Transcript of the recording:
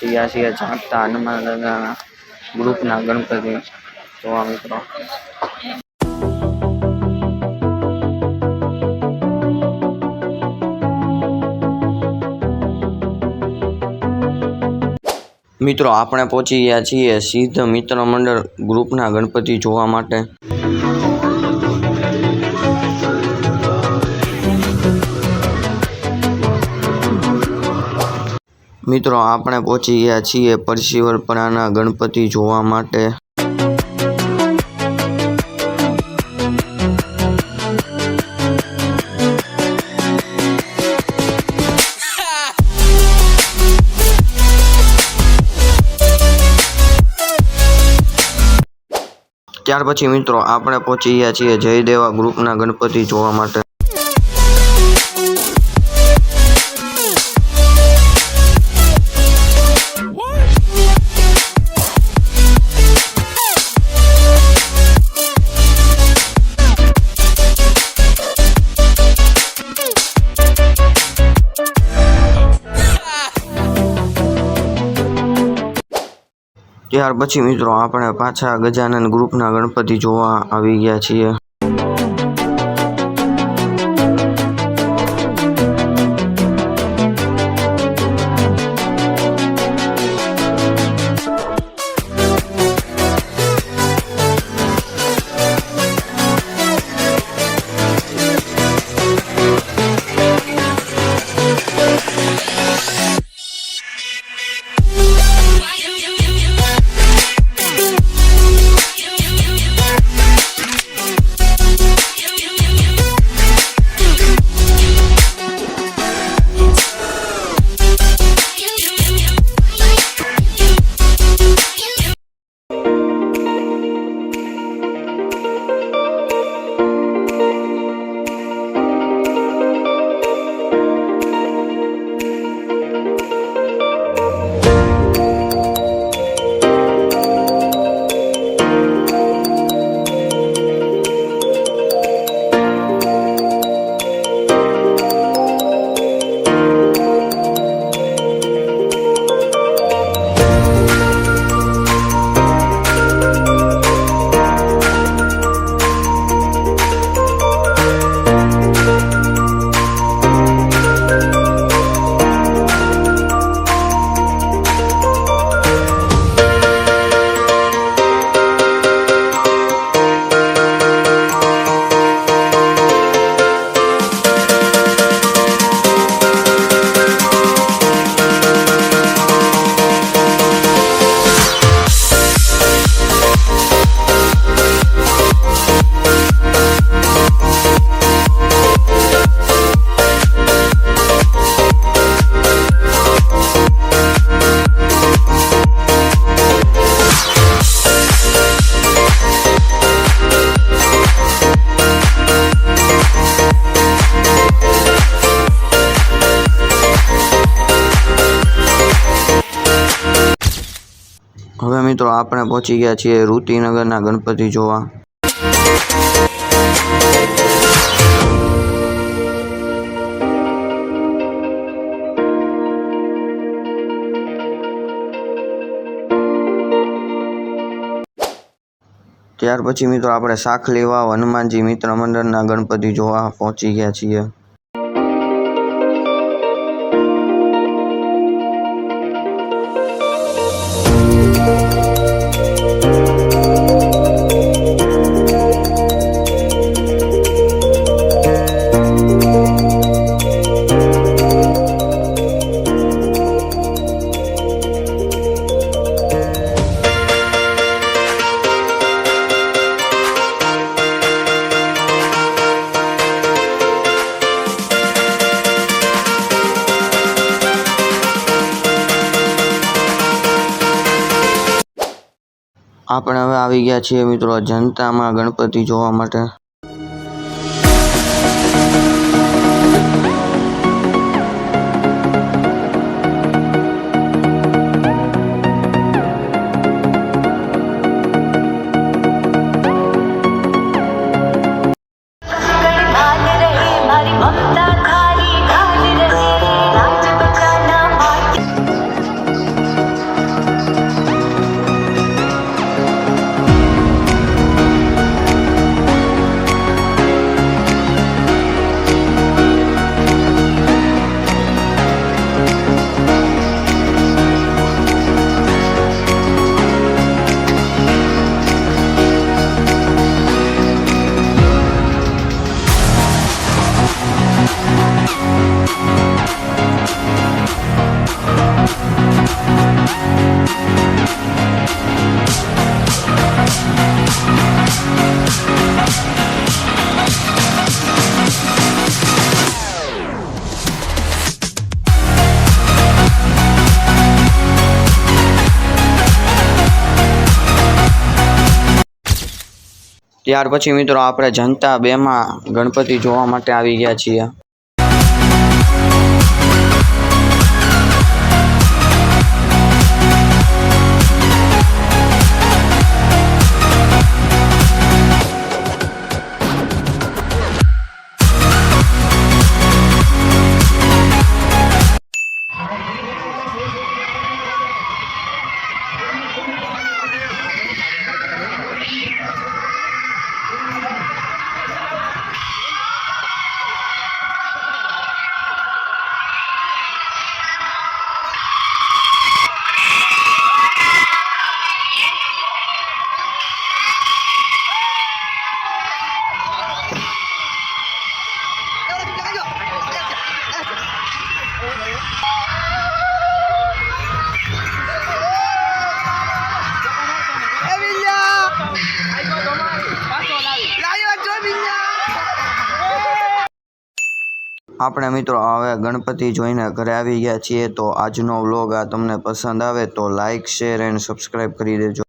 છીએ જાણતા હનુમાન દાદાના ગ્રુપના ગણપતિ. જોવા મિત્રો. મિત્રો, આપણે પહોંચી ગયા છીએ સિદ્ધ મિત્ર મંડળ ગ્રુપના ગણપતિ જોવા માટે. મિત્રો, આપણે પહોંચી ગયા છીએ પરશીવરપરાના ગણપતિ જોવા માટે. ત્યાર પછી મિત્રો, આપણે પહોંચી ગયા છીએ જયદેવા ગ્રુપના ગણપતિ જોવા માટે. ત્યાર પછી મિત્રો આપણે પાછા ગજાનંદ ગ્રુપના ગણપતિ જોવા આવી ગયા છીએ. હવે મિત્રો આપણે પહોંચી ગયા છીએ ઋતિનગરના ગણપતિ જોવા. ત્યાર પછી મિત્રો આપણે સાખલી વાવ હનુમાનજી મિત્ર મંડળના ગણપતિ જોવા પહોંચી ગયા છીએ. આપણે હવે આવી ગયા છીએ મિત્રો જનતામાં ગણપતિ જોવા માટે. ત્યાર પછી મિત્રો આપણે જનતા બેમાં ગણપતિ જોવા માટે આવી ગયા છીએ. આપણે મિત્રો હવે ગણપતિ જોઈને ઘરે આવી ગયા છીએ, તો આજનો વ્લોગ આ તમને પસંદ આવે તો લાઇક શેર એન્ડ સબસ્ક્રાઈબ કરી દેજો.